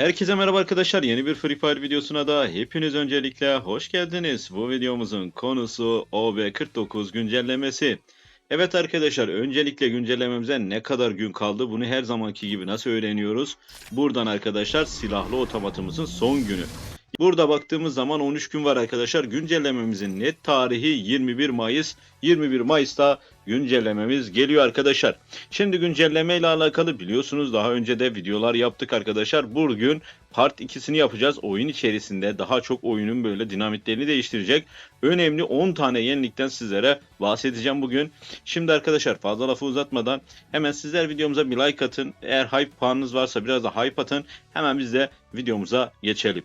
Herkese merhaba arkadaşlar. Yeni bir Free Fire videosuna da hepiniz öncelikle hoş geldiniz. Bu videomuzun konusu OB49 güncellemesi. Evet arkadaşlar öncelikle güncellememize ne kadar gün kaldı bunu her zamanki gibi nasıl öğreniyoruz? Buradan arkadaşlar silahlı otomatımızın son günü. Burada baktığımız zaman 13 gün var arkadaşlar. Güncellememizin net tarihi 21 Mayıs. 21 Mayıs'ta güncellememiz geliyor arkadaşlar. Şimdi güncelleme ile alakalı biliyorsunuz daha önce de videolar yaptık arkadaşlar. Bugün part 2'sini yapacağız. Oyun içerisinde daha çok oyunun böyle dinamitlerini değiştirecek. Önemli 10 tane yenilikten sizlere bahsedeceğim bugün. Şimdi arkadaşlar fazla lafı uzatmadan hemen sizler videomuza bir like atın. Eğer hype puanınız varsa biraz da hype atın. Hemen biz de videomuza geçelim.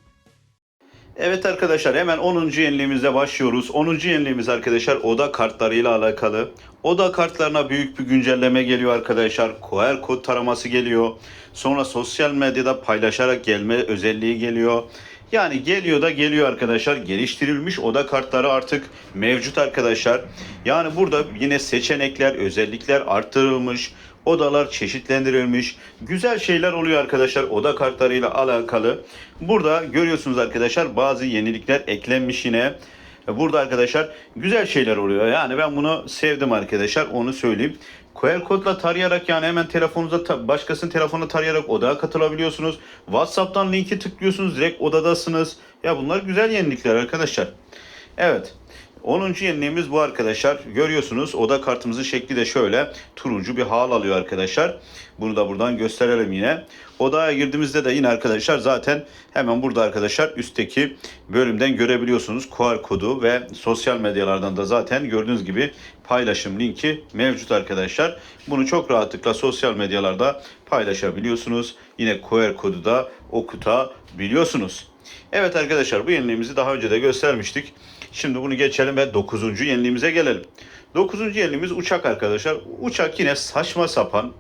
Evet arkadaşlar hemen 10. yeniliğimize başlıyoruz. 10. yeniliğimiz arkadaşlar oda kartlarıyla alakalı. Oda kartlarına büyük bir güncelleme geliyor arkadaşlar. QR kod taraması geliyor. Sonra sosyal medyada paylaşarak gelme özelliği geliyor. Yani geliyor da geliyor arkadaşlar. Geliştirilmiş oda kartları artık mevcut arkadaşlar. Yani burada yine seçenekler, özellikler arttırılmış. Odalar çeşitlendirilmiş. Güzel şeyler oluyor arkadaşlar oda kartlarıyla alakalı. Burada görüyorsunuz arkadaşlar bazı yenilikler eklenmiş yine. Burada arkadaşlar güzel şeyler oluyor. Yani ben bunu sevdim arkadaşlar onu söyleyeyim. QR kodla tarayarak yani hemen telefonunuza başkasının telefonuna tarayarak odaya katılabiliyorsunuz. WhatsApp'tan linki tıklıyorsunuz direkt odadasınız. Ya bunlar güzel yenilikler arkadaşlar. Evet. 10. yeniliğimiz bu arkadaşlar. Görüyorsunuz oda kartımızın şekli de şöyle turuncu bir hal alıyor arkadaşlar. Bunu da buradan gösterelim yine. Odaya girdiğimizde de yine arkadaşlar zaten hemen burada arkadaşlar üstteki bölümden görebiliyorsunuz QR kodu ve sosyal medyalardan da zaten gördüğünüz gibi paylaşım linki mevcut arkadaşlar. Bunu çok rahatlıkla sosyal medyalarda paylaşabiliyorsunuz. Yine QR kodu da okutabiliyorsunuz. Evet arkadaşlar bu yeniliğimizi daha önce de göstermiştik. Şimdi bunu geçelim ve 9. yeniliğimize gelelim. 9. yeniliğimiz uçak arkadaşlar. Uçak yine saçma sapan.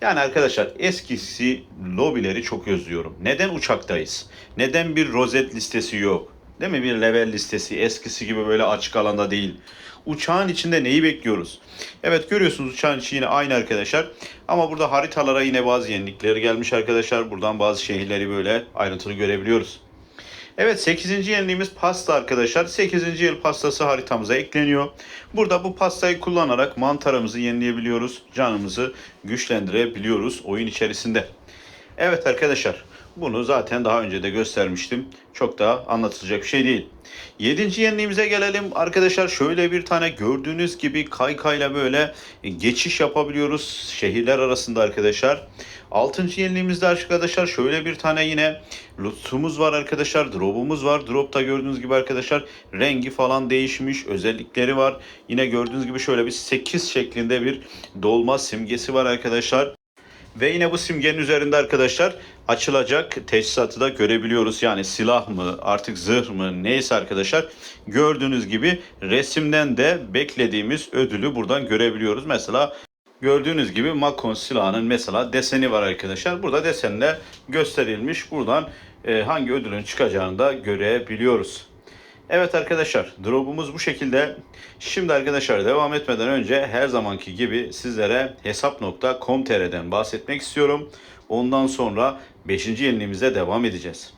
Yani arkadaşlar eskisi lobileri çok özlüyorum. Neden uçaktayız? Neden bir rozet listesi yok? Değil mi? Bir level listesi eskisi gibi böyle açık alanda değil. Uçağın içinde neyi bekliyoruz? Evet görüyorsunuz uçağın içi yine aynı arkadaşlar. Ama burada haritalara yine bazı yenilikleri gelmiş arkadaşlar. Buradan bazı şehirleri böyle ayrıntılı görebiliyoruz. Evet 8. yeniliğimiz pasta arkadaşlar. 8. yıl pastası haritamıza ekleniyor. Burada bu pastayı kullanarak mantarımızı yenileyebiliyoruz. Canımızı güçlendirebiliyoruz oyun içerisinde. Evet arkadaşlar bunu zaten daha önce de göstermiştim. Çok daha anlatılacak bir şey değil. 7. yeniliğimize gelelim. Arkadaşlar şöyle bir tane gördüğünüz gibi kaykayla böyle geçiş yapabiliyoruz şehirler arasında arkadaşlar. 6. yeniliğimizde arkadaşlar şöyle bir tane yine lootumuz var arkadaşlar. Drop'umuz var. Drop'ta gördüğünüz gibi arkadaşlar rengi falan değişmiş. Özellikleri var. Yine gördüğünüz gibi şöyle bir 8 şeklinde bir dolma simgesi var arkadaşlar. Ve yine bu simgenin üzerinde arkadaşlar açılacak teçhizatı da görebiliyoruz. Yani silah mı artık zırh mı neyse arkadaşlar gördüğünüz gibi resimden de beklediğimiz ödülü buradan görebiliyoruz. Mesela gördüğünüz gibi Makon silahının mesela deseni var arkadaşlar. Burada desenler gösterilmiş. Buradan e, hangi ödülün çıkacağını da görebiliyoruz. Evet arkadaşlar drop'umuz bu şekilde. Şimdi arkadaşlar devam etmeden önce her zamanki gibi sizlere hesap.com.tr'den bahsetmek istiyorum. Ondan sonra 5. yeniliğimize devam edeceğiz.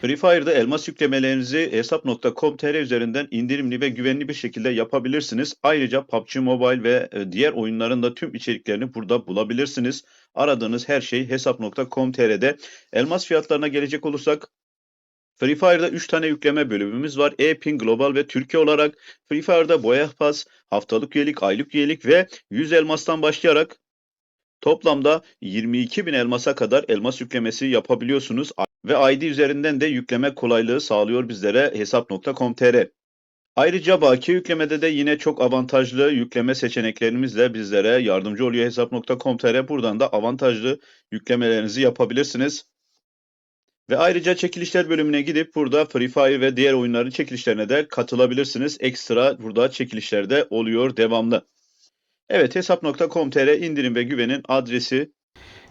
Free Fire'da elmas yüklemelerinizi hesap.com.tr üzerinden indirimli ve güvenli bir şekilde yapabilirsiniz. Ayrıca PUBG Mobile ve e, diğer oyunların da tüm içeriklerini burada bulabilirsiniz. Aradığınız her şey hesap.com.tr'de. Elmas fiyatlarına gelecek olursak Free Fire'da 3 tane yükleme bölümümüz var. E-Pin, Global ve Türkiye olarak. Free Fire'da boya pas, haftalık üyelik, aylık üyelik ve 100 elmastan başlayarak toplamda 22 bin elmasa kadar elmas yüklemesi yapabiliyorsunuz. Ve ID üzerinden de yükleme kolaylığı sağlıyor bizlere hesap.com.tr. Ayrıca baki yüklemede de yine çok avantajlı yükleme seçeneklerimizle bizlere yardımcı oluyor hesap.com.tr. Buradan da avantajlı yüklemelerinizi yapabilirsiniz. Ve ayrıca çekilişler bölümüne gidip burada Free Fire ve diğer oyunların çekilişlerine de katılabilirsiniz. Ekstra burada çekilişler de oluyor devamlı. Evet hesap.com.tr indirim ve güvenin adresi.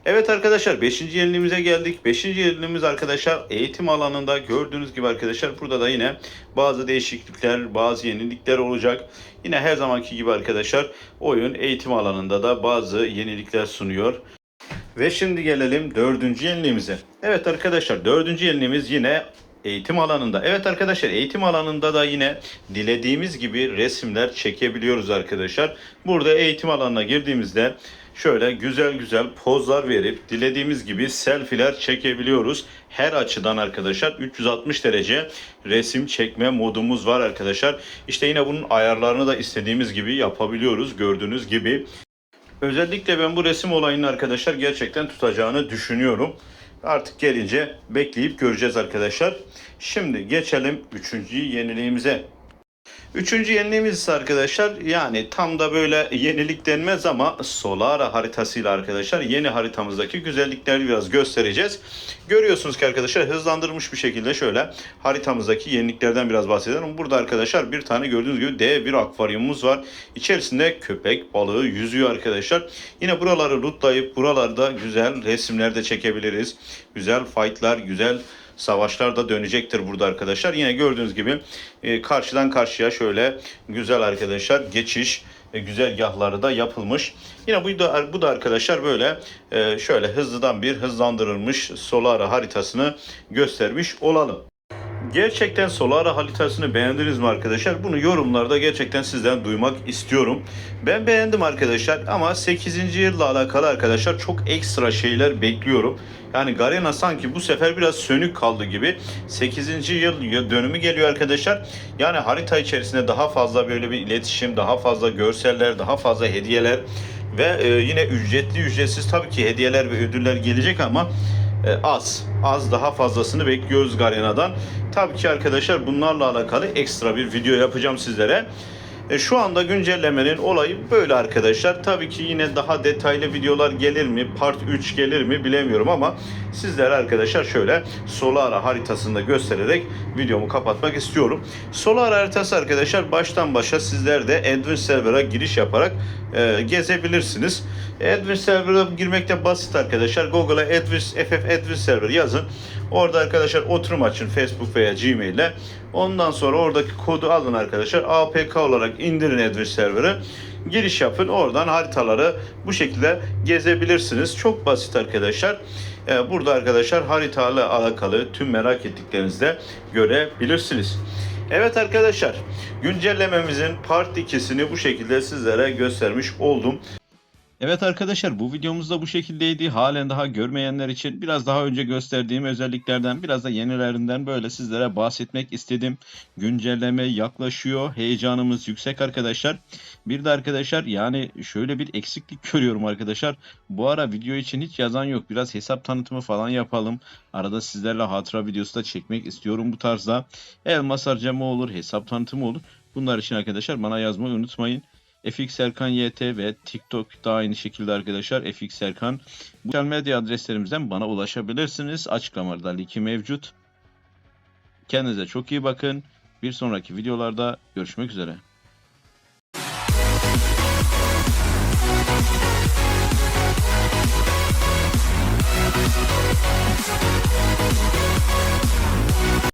Evet arkadaşlar 5. yeniliğimize geldik. 5. yeniliğimiz arkadaşlar eğitim alanında gördüğünüz gibi arkadaşlar burada da yine bazı değişiklikler, bazı yenilikler olacak. Yine her zamanki gibi arkadaşlar oyun eğitim alanında da bazı yenilikler sunuyor. Ve şimdi gelelim dördüncü yeniliğimize. Evet arkadaşlar dördüncü yeniliğimiz yine eğitim alanında. Evet arkadaşlar eğitim alanında da yine dilediğimiz gibi resimler çekebiliyoruz arkadaşlar. Burada eğitim alanına girdiğimizde şöyle güzel güzel pozlar verip dilediğimiz gibi selfie'ler çekebiliyoruz. Her açıdan arkadaşlar 360 derece resim çekme modumuz var arkadaşlar. İşte yine bunun ayarlarını da istediğimiz gibi yapabiliyoruz gördüğünüz gibi. Özellikle ben bu resim olayının arkadaşlar gerçekten tutacağını düşünüyorum. Artık gelince bekleyip göreceğiz arkadaşlar. Şimdi geçelim 3. yeniliğimize. Üçüncü yeniliğimiz ise arkadaşlar yani tam da böyle yenilik denmez ama Solara haritasıyla arkadaşlar yeni haritamızdaki güzellikleri biraz göstereceğiz. Görüyorsunuz ki arkadaşlar hızlandırılmış bir şekilde şöyle haritamızdaki yeniliklerden biraz bahsedelim. Burada arkadaşlar bir tane gördüğünüz gibi dev bir akvaryumumuz var. İçerisinde köpek balığı yüzüyor arkadaşlar. Yine buraları lootlayıp buralarda güzel resimler de çekebiliriz. Güzel fightlar, güzel savaşlar da dönecektir burada arkadaşlar. Yine gördüğünüz gibi e, karşıdan karşıya şöyle güzel arkadaşlar geçiş e, güzergahları da yapılmış. Yine bu da bu da arkadaşlar böyle e, şöyle hızlıdan bir hızlandırılmış Solara haritasını göstermiş olalım. Gerçekten Solara haritasını beğendiniz mi arkadaşlar? Bunu yorumlarda gerçekten sizden duymak istiyorum. Ben beğendim arkadaşlar ama 8. yılla alakalı arkadaşlar çok ekstra şeyler bekliyorum. Yani Garena sanki bu sefer biraz sönük kaldı gibi. 8. yıl dönümü geliyor arkadaşlar. Yani harita içerisinde daha fazla böyle bir iletişim, daha fazla görseller, daha fazla hediyeler ve e, yine ücretli ücretsiz tabii ki hediyeler ve ödüller gelecek ama az. Az daha fazlasını bekliyoruz Garena'dan. Tabii ki arkadaşlar bunlarla alakalı ekstra bir video yapacağım sizlere. E, şu anda güncellemenin olayı böyle arkadaşlar. Tabii ki yine daha detaylı videolar gelir mi? Part 3 gelir mi bilemiyorum ama sizlere arkadaşlar şöyle Solara haritasını da göstererek videomu kapatmak istiyorum. Solara haritası arkadaşlar baştan başa sizler de Advanced Server'a giriş yaparak e, gezebilirsiniz. Advanced Server'a girmek de basit arkadaşlar. Google'a Advanced FF Advanced Server yazın. Orada arkadaşlar oturum açın Facebook veya Gmail ile. Ondan sonra oradaki kodu alın arkadaşlar. APK olarak indirin Advanced Server'ı. Giriş yapın. Oradan haritaları bu şekilde gezebilirsiniz. Çok basit arkadaşlar. Ee, Burada arkadaşlar haritalarla alakalı tüm merak ettiklerinizi de görebilirsiniz. Evet arkadaşlar güncellememizin part 2'sini bu şekilde sizlere göstermiş oldum. Evet arkadaşlar bu videomuz da bu şekildeydi. Halen daha görmeyenler için biraz daha önce gösterdiğim özelliklerden biraz da yenilerinden böyle sizlere bahsetmek istedim. Güncelleme yaklaşıyor. Heyecanımız yüksek arkadaşlar. Bir de arkadaşlar yani şöyle bir eksiklik görüyorum arkadaşlar. Bu ara video için hiç yazan yok. Biraz hesap tanıtımı falan yapalım. Arada sizlerle hatıra videosu da çekmek istiyorum bu tarzda. Elmas harcama olur, hesap tanıtımı olur. Bunlar için arkadaşlar bana yazmayı unutmayın. FX Erkan YT ve TikTok da aynı şekilde arkadaşlar FX Erkan. Bu sosyal medya adreslerimizden bana ulaşabilirsiniz. Açıklamada linki mevcut. Kendinize çok iyi bakın. Bir sonraki videolarda görüşmek üzere. We'll